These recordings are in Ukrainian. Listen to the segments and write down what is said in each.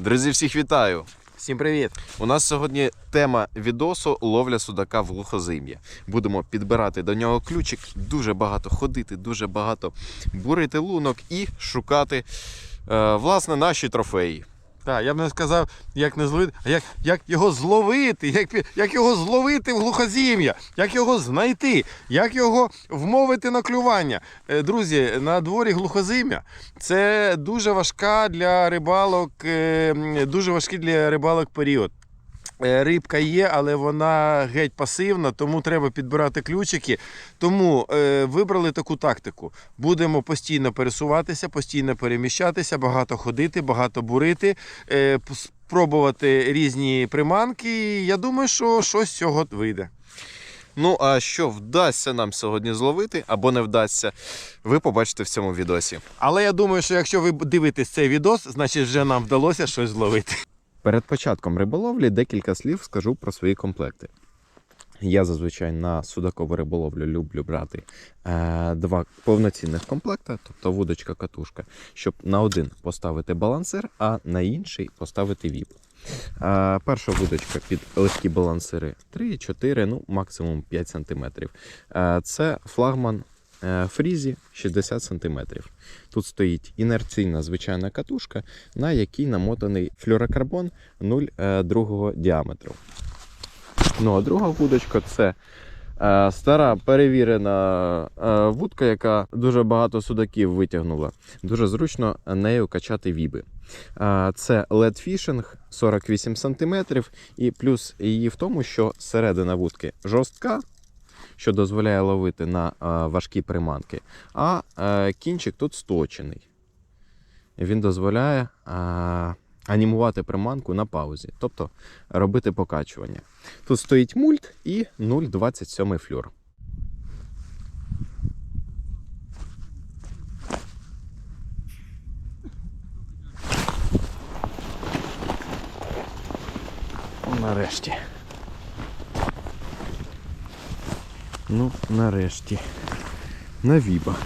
Друзі, всіх вітаю! Всім привіт! У нас сьогодні тема відосу ловля судака в глухозим'я. Будемо підбирати до нього ключик, дуже багато ходити, дуже багато бурити лунок і шукати е, власне наші трофеї. Так, я б не сказав, як не зловити, а як, як його зловити, як, як його зловити в глухозім'я, як його знайти, як його вмовити на клювання. Е, Друзі, на дворі глухозим'я це дуже важка для рибалок, е, дуже важкий для рибалок період. Е, Рибка є, але вона геть пасивна, тому треба підбирати ключики. Тому е, вибрали таку тактику. Будемо постійно пересуватися, постійно переміщатися, багато ходити, багато бурити, е, спробувати різні приманки. Я думаю, що щось з цього вийде. Ну а що вдасться нам сьогодні зловити або не вдасться, ви побачите в цьому відосі. Але я думаю, що якщо ви дивитесь цей відос, значить вже нам вдалося щось зловити. Перед початком риболовлі декілька слів скажу про свої комплекти. Я зазвичай на судакову риболовлю люблю брати е, два повноцінних комплекти, тобто вудочка катушка, щоб на один поставити балансир, а на інший поставити віп. Е, перша вудочка під легкі балансири 3-4, ну максимум 5 см. Е, це флагман фрізі 60 см. Тут стоїть інерційна звичайна катушка, на якій намотаний флюрокарбон 0,2 діаметру. Ну, а друга вудочка це е, стара перевірена е, вудка, яка дуже багато судаків витягнула. Дуже зручно нею качати віби. Е, це LED Fishing 48 см, і плюс її в тому, що середина вудки жорстка, що дозволяє ловити на е, важкі приманки, а е, кінчик тут сточений. Він дозволяє е, анімувати приманку на паузі, тобто робити покачування. Тут стоїть мульт і 0,27 флюр. Нарешті. Ну, нарешті. На віба.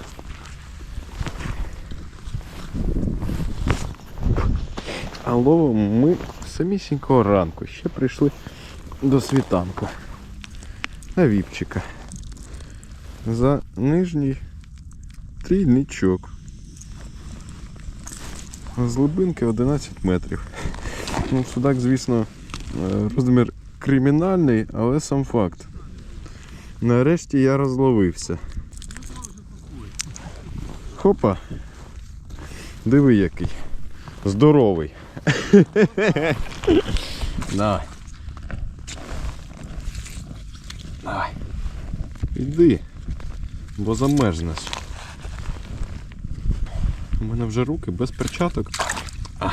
А ловимо ми самісінького ранку. Ще прийшли до світанку. На віпчика. За нижній трійничок. З глибинки 11 метрів. Ну, судак, звісно, е, розмір кримінальний, але сам факт. Нарешті я розловився. Хопа. Диви який. Здоровий. Давай. Давай. Іди, бо замерзнеш. У мене вже руки без перчаток. А.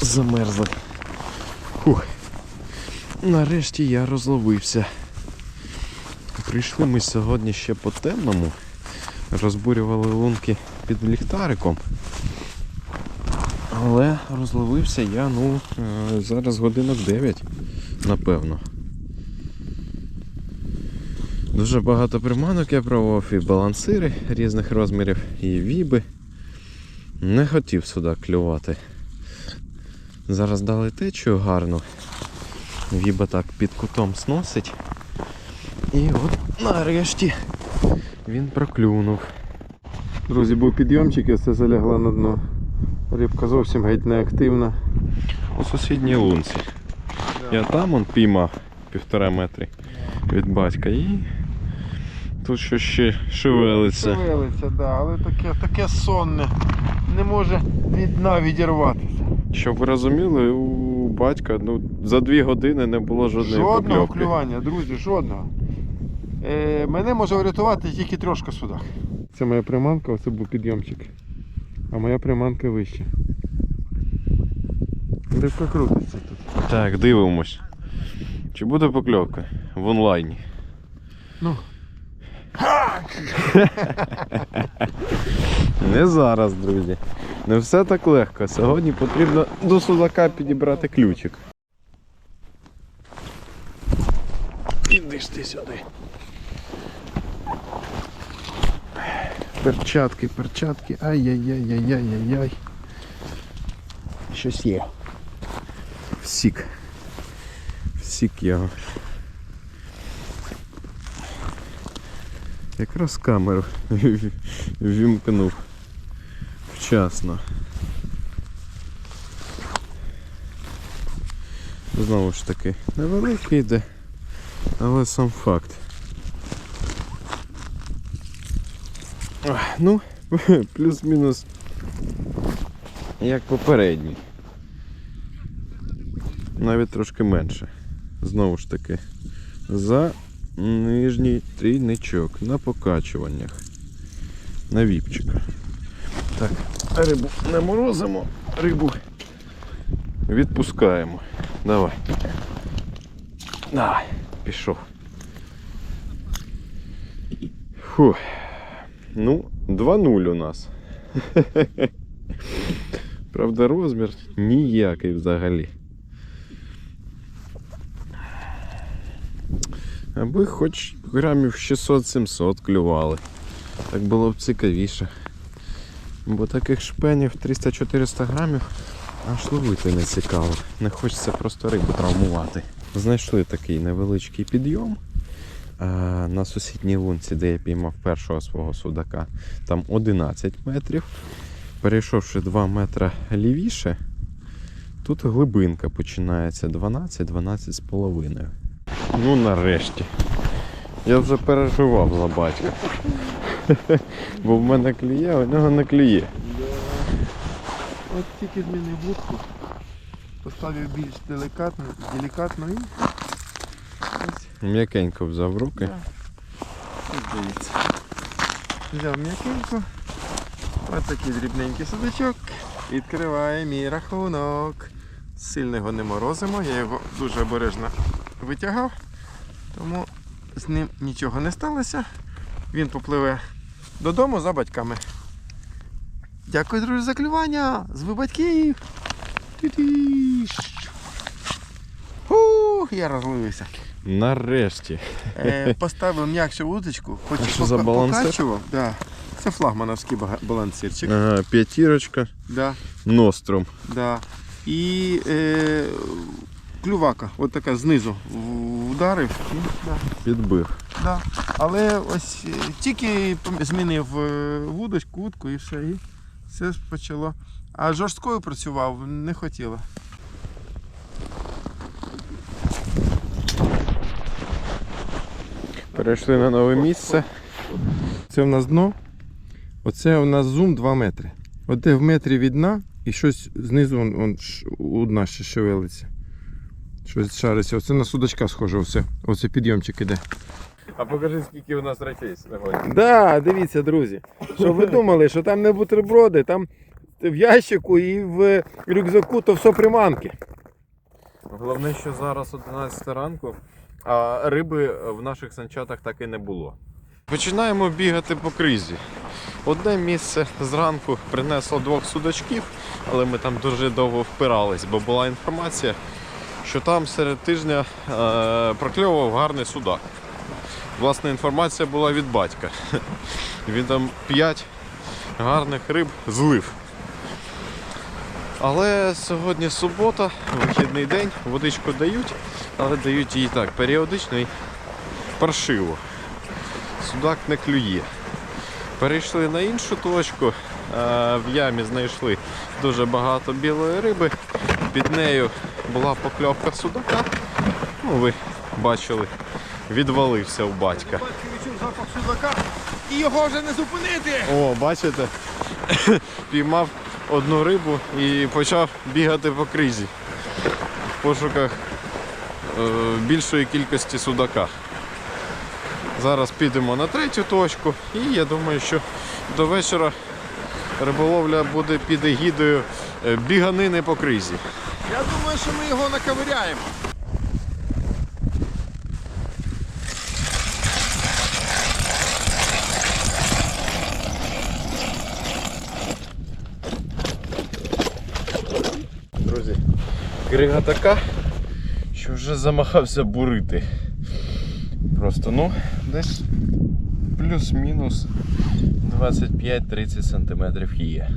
Замерзли. Фух. Нарешті я розловився. Прийшли ми сьогодні ще по темному. Розбурювали лунки під ліхтариком. Але розловився я, ну, е, зараз годинок 9, напевно. Дуже багато приманок я пробував, і балансири різних розмірів, і віби. Не хотів сюди клювати. Зараз дали течію гарну. Віба так під кутом сносить. І от нарешті він проклюнув. Друзі, був підйомчик і все залягло на дно. Рибка зовсім геть не активна. У сусідній лунці. Я там он піймав півтора метри від батька і тут що ще шевелиться. Шевелиться, да, але таке, таке сонне. Не може від дна відірватися. Щоб ви розуміли, у батька ну, за дві години не було жодної Жодного покльовки. клювання, друзі, жодного. Е, мене може врятувати тільки трошки судак. Це моя приманка, оце був підйомчик. А моя приманка вища. Рибка крутиться тут. Так, дивимось. Чи буде покльовка в онлайні? Ну. Не зараз, друзі. Не все так легко. Сьогодні потрібно до судака підібрати ключик. Іди ти сюди. Перчатки, перчатки. ай-яй-яй-яй-яй-яй-яй. щось є. Всік. Всік його. Якраз камеру вімкнув вчасно. Знову ж таки, невеликий йде, але сам факт. Ну, плюс-мінус як попередній. Навіть трошки менше. Знову ж таки, за нижній трійничок на покачуваннях. На віпчика. Так, рибу не морозимо, рибу відпускаємо. Давай. Давай, пішов. Фух. Ну, 2-0 у нас. Правда, розмір ніякий взагалі. Аби хоч грамів 600-700 клювали. Так було б цікавіше. Бо таких шпенів 300-400 грамів аж ловити не цікаво. Не хочеться просто рибу травмувати. Знайшли такий невеличкий підйом. А, на сусідній лунці, де я піймав першого свого судака, там 11 метрів. Перейшовши 2 метри лівіше, тут глибинка починається 12-12 з половиною. Ну нарешті. Я вже переживав за батька. Бо в мене клює, а у нього не клює. От тільки змінив вудку, поставив більш делікатно, делікатно і М'якенько взяв руки. Ось дивіться. Взяв м'якенько. Ось такий дрібненький судачок. Відкриває мій рахунок. Сильно його не морозимо, я його дуже обережно витягав, тому з ним нічого не сталося. Він попливе додому за батьками. Дякую, друзі, за клювання! З ви батьків! Фух, я розливився. Нарешті. Е, поставив м'якшу вудочку, хоч і пока- покачував. Да. Це флагмановський балансирчик. Ага, п'ятірочка, Да, ностром. да. І е, клювака, от така знизу вдарив. І, да, Підбив. да. Але ось тільки змінив вудочку, вудку і все. І все почало. А жорсткою працював, не хотіло. Перейшли на нове місце. Це в нас дно. Оце у нас зум 2 метри. От де в метрі від дна і щось знизу он, он, у дна ще шевелиться. Щось шариться. Оце на судачка схоже все. Оце підйомчик іде. А покажи, скільки у нас речей сьогодні. Да, дивіться, друзі. Що ви думали, що там не бутерброди, там в ящику і в рюкзаку то все приманки. Головне, що зараз 11 ранку, а риби в наших санчатах так і не було. Починаємо бігати по кризі. Одне місце зранку принесло двох судачків, але ми там дуже довго впирались, бо була інформація, що там серед тижня е, прокльовував гарний судак. Власне, інформація була від батька. Він там 5 гарних риб злив. Але сьогодні субота, вихідний день, водичку дають, але дають її так, періодично і паршиво. Судак не клює. Перейшли на іншу точку, в ямі знайшли дуже багато білої риби. Під нею була покльовка судака. Ну, ви бачили, відвалився у батька. Запах судака і його вже не зупинити. О, бачите? Піймав одну рибу і почав бігати по кризі в пошуках е, більшої кількості судака. Зараз підемо на третю точку і я думаю, що до вечора риболовля буде під егідою е, біганини по кризі. Я думаю, що ми його наковиряємо. Друзі, крига така, що вже замахався бурити. Просто, ну, десь плюс-мінус 25-30 см є.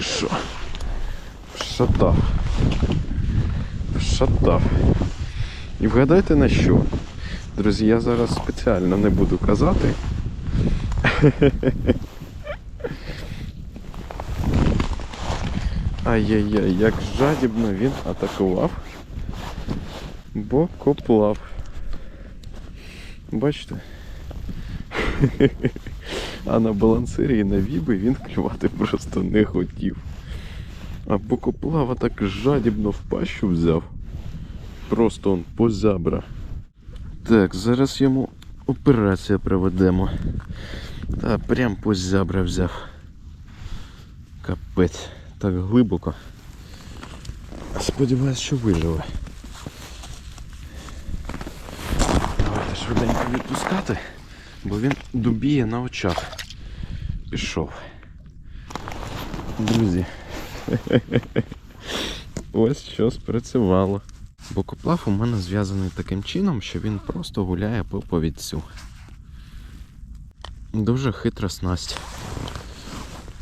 що? Вшатав. Вшатав. І вгадайте на що? Друзі, я зараз спеціально не буду казати. Ай-яй-яй, як жадібно він атакував бокоплав. Бачите? А на балансирі і на віби він клювати просто не хотів. А бокоплава так жадібно в пащу взяв. Просто он по зябра. Так, зараз йому операцію проведемо. Та прям по зябра взяв. Капець. Так глибоко. Сподіваюсь, що виживе. Давайте швиденько відпускати, бо він дубіє на очах. Пішов. Друзі. Ось що спрацювало. Бокоплав у мене зв'язаний таким чином, що він просто гуляє по повідцю. Дуже хитра снасть,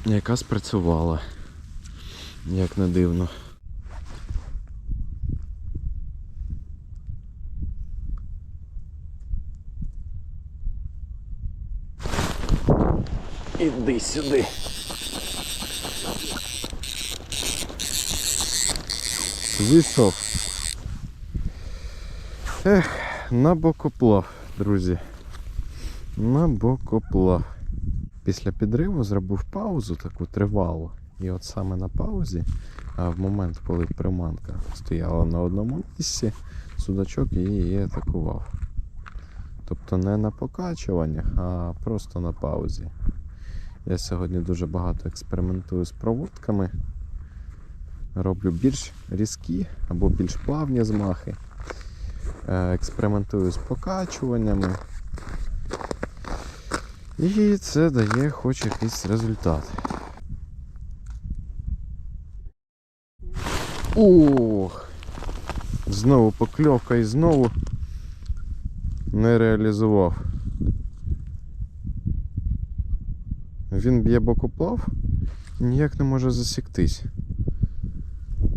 яка спрацювала, як не дивно. Іди сюди. Вийшов. Ех, на бокоплав, друзі. На бокоплав. Після підриву зробив паузу таку тривалу. І от саме на паузі, а в момент, коли приманка стояла на одному місці, судачок її атакував. Тобто не на покачуваннях, а просто на паузі. Я сьогодні дуже багато експериментую з проводками. Роблю більш різкі або більш плавні змахи. Е, Експериментую з покачуваннями. І це дає хоч якийсь результат. Ох! Знову покльовка і знову не реалізував. Він б'є бокоплав ніяк не може засіктись.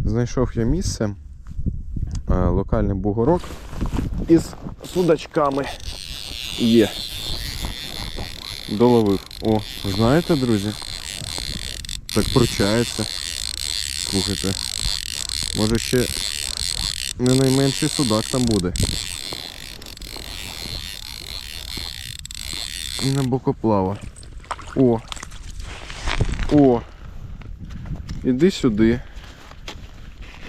Знайшов я місце, локальний бугорок із судачками є. Доловив. О, знаєте, друзі? Так пручається. Слухайте. Може ще не найменший судак там буде. І на бокоплава. О! О! Іди сюди.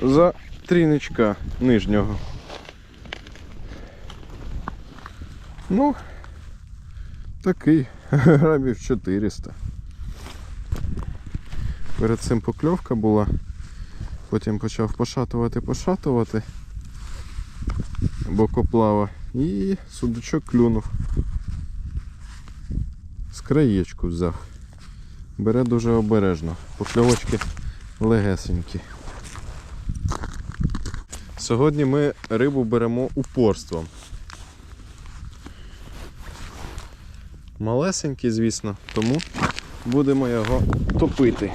За тріничка нижнього. Ну, такий грамів 400. Перед цим покльовка була. Потім почав пошатувати, пошатувати бокоплава і судачок клюнув. З краєчку взяв. Бере дуже обережно. Покльовочки легесенькі. Сьогодні ми рибу беремо упорством. Малесенький, звісно, тому будемо його топити.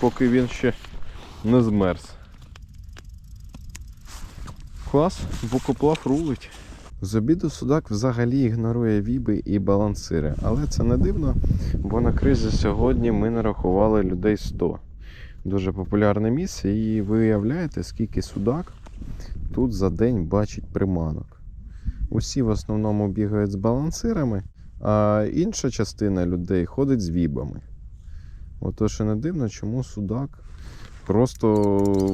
Поки він ще не змерз. Клас, букоплав рулить. З обіду судак взагалі ігнорує віби і балансири, але це не дивно, бо на кризі сьогодні ми нарахували людей 100. Дуже популярне місце, і ви уявляєте, скільки судак тут за день бачить приманок. Усі в основному бігають з балансирами, а інша частина людей ходить з вібами. Отож і не дивно, чому судак просто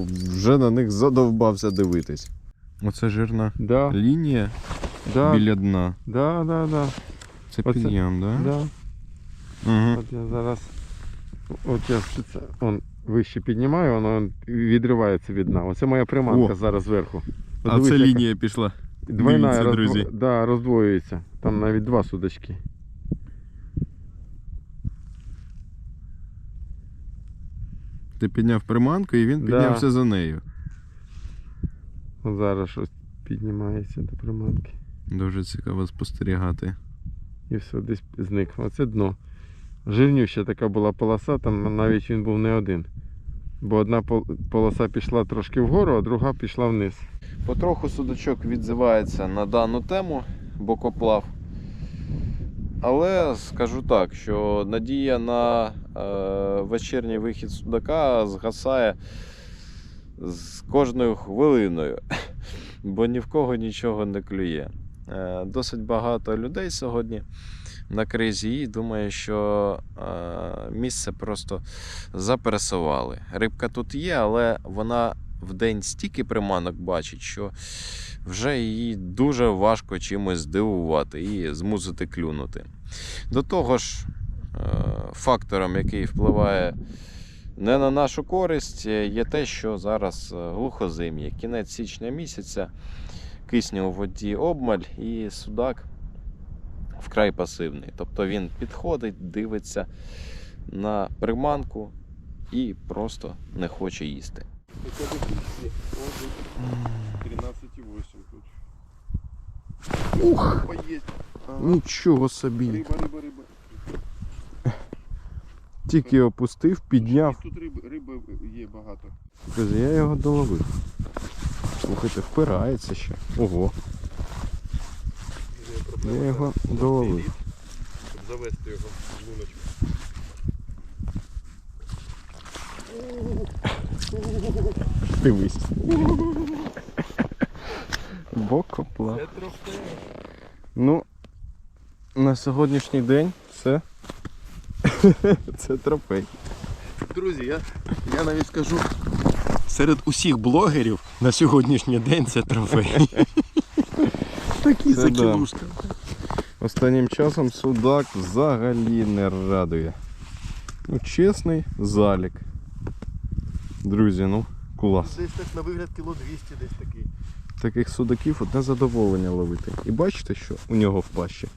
вже на них задовбався дивитись. Оце жирна Да, лінія да, біля дна. да, да, да, Це Оце- підйом, так? да. Угу. От я зараз. От я це, он вище піднімаю, воно відривається від дна. Оце моя приманка О. зараз зверху. А це лінія пішла. Двойна Дивіться, роздво... друзі. Да, роздвоюється. Там навіть два судачки. Ти підняв приманку і він Да. піднявся за нею. От зараз щось піднімається до приманки. Дуже цікаво спостерігати. І все, десь зник. Оце дно. Жирнюща така була полоса, там навіть він був не один. Бо одна полоса пішла трошки вгору, а друга пішла вниз. Потроху судачок відзивається на дану тему бокоплав. Але скажу так, що надія на е, вечірній вихід судака згасає з кожною хвилиною, бо ні в кого нічого не клює. Е, досить багато людей сьогодні на кризі і думаю, що е, місце просто запересували. Рибка тут є, але вона в день стільки приманок бачить, що вже її дуже важко чимось здивувати і змусити клюнути. До того ж, е, фактором, який впливає не на нашу користь, е, є те, що зараз глухозим'я, кінець січня місяця, кисню у воді обмаль і судак вкрай пасивний. Тобто він підходить, дивиться на приманку і просто не хоче їсти. 13,8 тут. Ух! Нічого собі. Риба, риба, риба. Тільки опустив, підняв. Тут риби, риби є багато. Я його доловив. Слухайте, впирається ще. Ого. Я його доловив. Щоб завести його в луночку. Дивись. Бокоплав. Ну, на сьогоднішній день це. це трофей. Друзі, я, я навіть скажу, серед усіх блогерів на сьогоднішній день це трофей. Такі да. Останнім часом судак взагалі не радує. Ну, чесний залік. Друзі, ну, клас. Десь так на вигляд кіло 200 десь такий. Таких судаків одне задоволення ловити. І бачите, що у нього в пащі?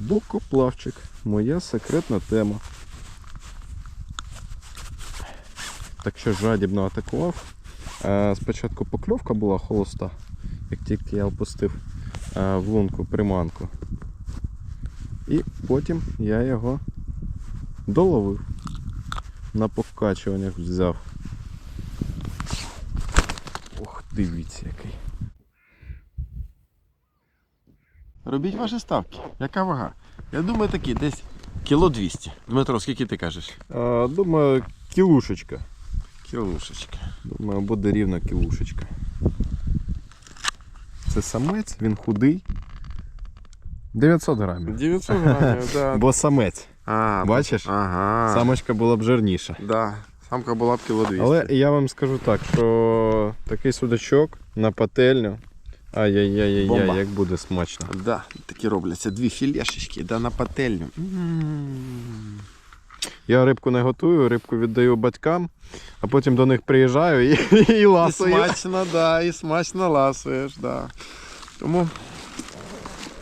Бокоплавчик. Моя секретна тема. Так що жадібно атакував. Е, Спочатку покльовка була холоста, як тільки я опустив е, в лунку приманку. І потім я його доловив. На покачуваннях взяв. Ох, дивіться який. Робіть ваші ставки. Яка вага? Я думаю, такі десь кіло 200. Дмитро, скільки ти кажеш? А, думаю, кілушечка. Кілушечка. Думаю, буде рівно кілушечка. Це самець, він худий. 900 грамів. 900 грамів, да. Бо самець. А, Бачиш? Ага. Самочка була б жирніша. Да. Самка була б кіло 200. Але я вам скажу так, що такий судачок на пательню. Ай-яй-яй-яй, Бомба. як буде смачно. Да, такі робляться дві філешечки, да, на пательню. Я рибку не готую, рибку віддаю батькам, а потім до них приїжджаю і, і І ласую. смачно, да, і смачно ласуєш, да. Тому,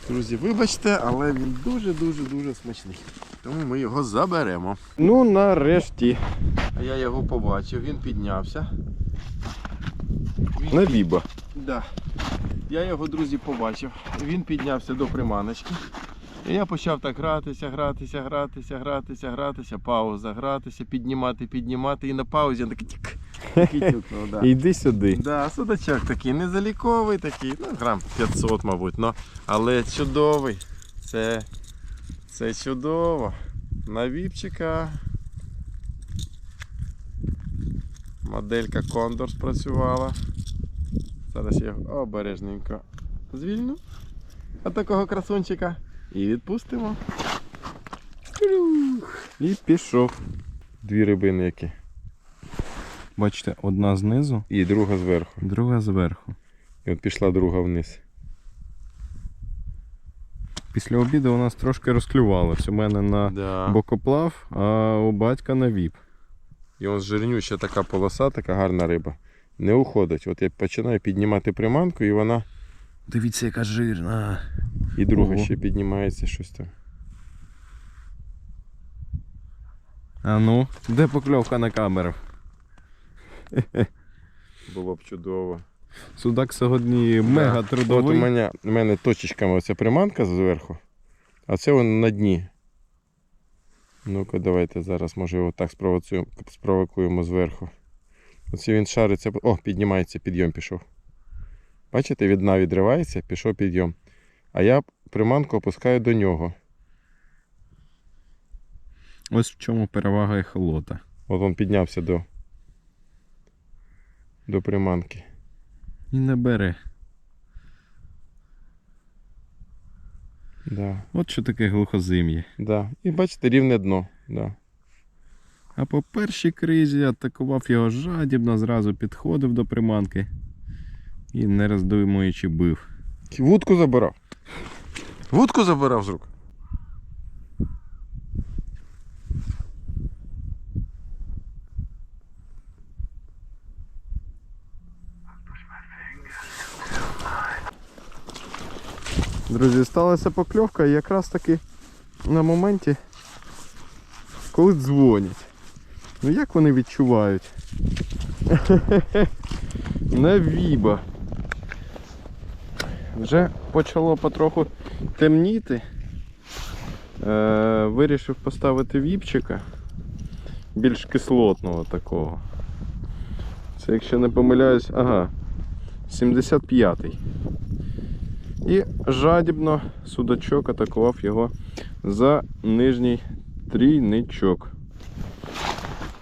друзі, вибачте, але він дуже-дуже-дуже смачний. Тому ми його заберемо. Ну, нарешті. А я його побачив, він піднявся. Він На віба. Да. Я його, друзі, побачив. Він піднявся до приманочки. І я почав так гратися, гратися, гратися, гратися, гратися, пауза, гратися, піднімати, піднімати. І на паузі він такий тік. Такий да. Йди сюди. Да, судачок такий незаліковий такий, ну грам 500, мабуть, но, але чудовий. Це, це чудово. На віпчика. Моделька Кондор спрацювала. Зараз я його обережненько звільню. От такого красунчика. І відпустимо. І пішов. Дві рибини які. Бачите, одна знизу, І друга зверху. друга зверху. І от пішла друга вниз. Після обіду у нас трошки розклювалось. У мене на Да. бокоплав, а у батька на віп. І ось жирнюща така полоса, така гарна риба. Не уходить. От я починаю піднімати приманку, і вона. Дивіться, яка жирна. І друга Ого. ще піднімається щось там. А ну, де покльовка на камеру? Було б чудово. Судак сьогодні мега трудовий. От у мене, у мене точечками оця приманка зверху, а це вона на дні. Ну-ка, давайте зараз, може, його так спровокуємо зверху. Оце він шариться. О, піднімається, підйом пішов. Бачите, від дна відривається, пішов підйом. А я приманку опускаю до нього. Ось в чому перевага ехолота. От він піднявся до, до приманки. І не бере. Да, От що таке глухозим'я. да. І бачите, рівне дно. Да. А по першій кризі атакував його жадібно, зразу підходив до приманки і не роздумуючи бив. Вудку забирав. Вудку забирав з рук. Друзі, сталася покльовка і якраз таки на моменті, коли дзвонять. Ну як вони відчувають? На віба. Вже почало потроху темніти. Е, вирішив поставити віпчика більш кислотного такого. Це якщо не помиляюсь, ага, 75-й. І жадібно судачок атакував його за нижній трійничок.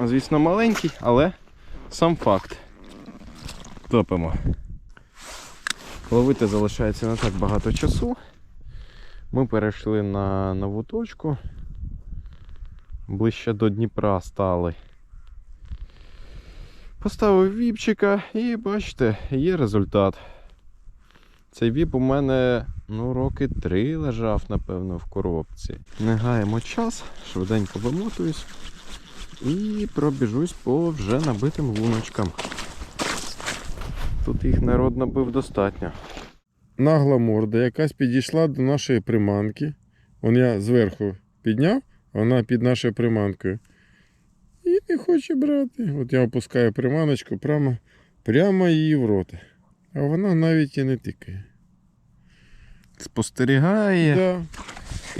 Звісно, маленький, але сам факт. Топимо. Ловити залишається не так багато часу. Ми перейшли на нову точку. Ближче до Дніпра стали. Поставив віпчика і бачите, є результат. Цей віп у мене ну, роки три лежав, напевно, в коробці. Не гаємо час, швиденько вимотуюсь і пробіжусь по вже набитим луночкам. Тут їх народ набив достатньо. Нагла морда якась підійшла до нашої приманки. Он я зверху підняв, вона під нашою приманкою. І не хоче брати. От я опускаю приманочку прямо, прямо її в рот. А вона навіть і не тикає. Спостерігає Да.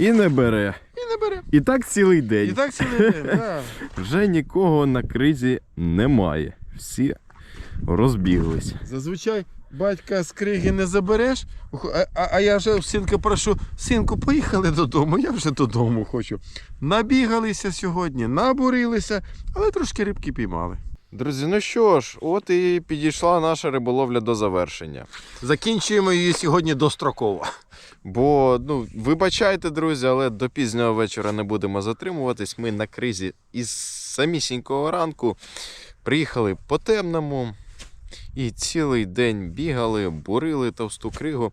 і не бере. І не бере. І так цілий день. І так цілий день. Да. Вже нікого на кризі немає. Всі розбіглись. Зазвичай батька з криги не забереш, а, а, а я вже синка прошу, синку, поїхали додому, я вже додому хочу. Набігалися сьогодні, набурилися, але трошки рибки піймали. Друзі, ну що ж, от і підійшла наша риболовля до завершення. Закінчуємо її сьогодні достроково. Бо, ну, вибачайте, друзі, але до пізнього вечора не будемо затримуватись. Ми на кризі із самісінького ранку приїхали по темному і цілий день бігали, бурили товсту кригу.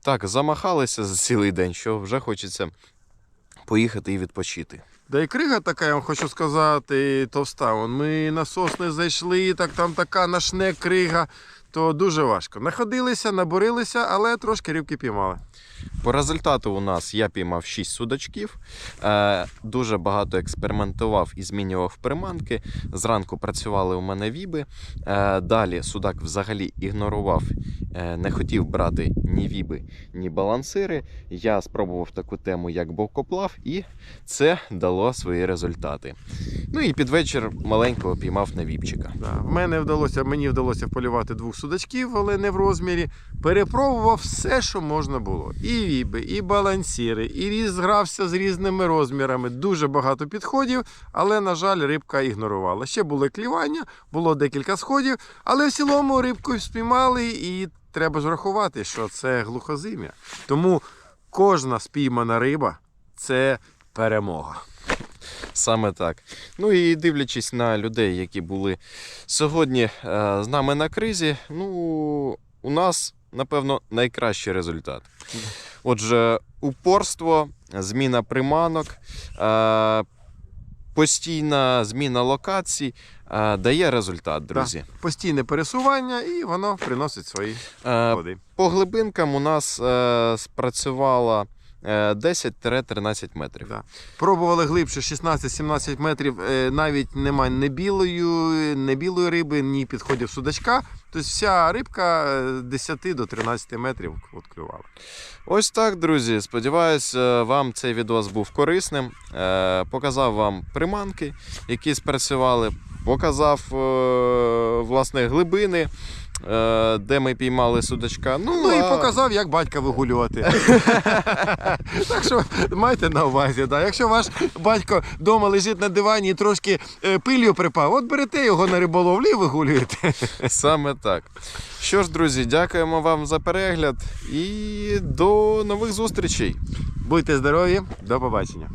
Так, замахалися за цілий день, що вже хочеться поїхати і відпочити. Да і крига така, я вам хочу сказати, товста. Вон Ми на сосни зайшли, так там така нашне крига, то дуже важко. Находилися, наборилися, але трошки рибки піймали. По результату у нас я піймав 6 судачків, е, дуже багато експериментував і змінював приманки. Зранку працювали у мене віби. Е, далі судак взагалі ігнорував, е, не хотів брати ні віби, ні балансири. Я спробував таку тему, як бовкоплав, і це дало свої результати. Ну і під вечір маленького піймав на віпчика. Да. В мене вдалося, мені вдалося полювати двох судачків, але не в розмірі. Перепробував все, що можна було. І віби, і балансіри, і різ грався з різними розмірами. Дуже багато підходів, але, на жаль, рибка ігнорувала. Ще були клівання, було декілька сходів, але в цілому рибку спіймали, і треба ж рахувати, що це глухозим'я. Тому кожна спіймана риба це перемога. Саме так. Ну і дивлячись на людей, які були сьогодні е, з нами на кризі, ну у нас, напевно, найкращий результат. Отже, упорство, зміна приманок, е, постійна зміна локацій е, дає результат, друзі. Постійне пересування, і воно приносить свої плоди. По глибинкам у нас спрацювала 10-13 метрів. Да. Пробували глибше 16-17 метрів, е, навіть немає не білої, не білої риби, ні підходів судачка. Тобто вся рибка е, 10 до 13 метрів от клювала. Ось так, друзі. Сподіваюсь, е, вам цей відос був корисним. Е, Показав вам приманки, які спрацювали, показав е, власне глибини, е, де ми піймали судачка. Ну, Ну і а- показав, як батька вигулювати. так що майте на увазі, да. якщо ваш батько вдома лежить на дивані і трошки е, пилью припав, от берете його на риболовлі і вигулюєте. Саме так. Що ж, друзі, дякуємо вам за перегляд і до нових зустрічей. Будьте здорові, до побачення.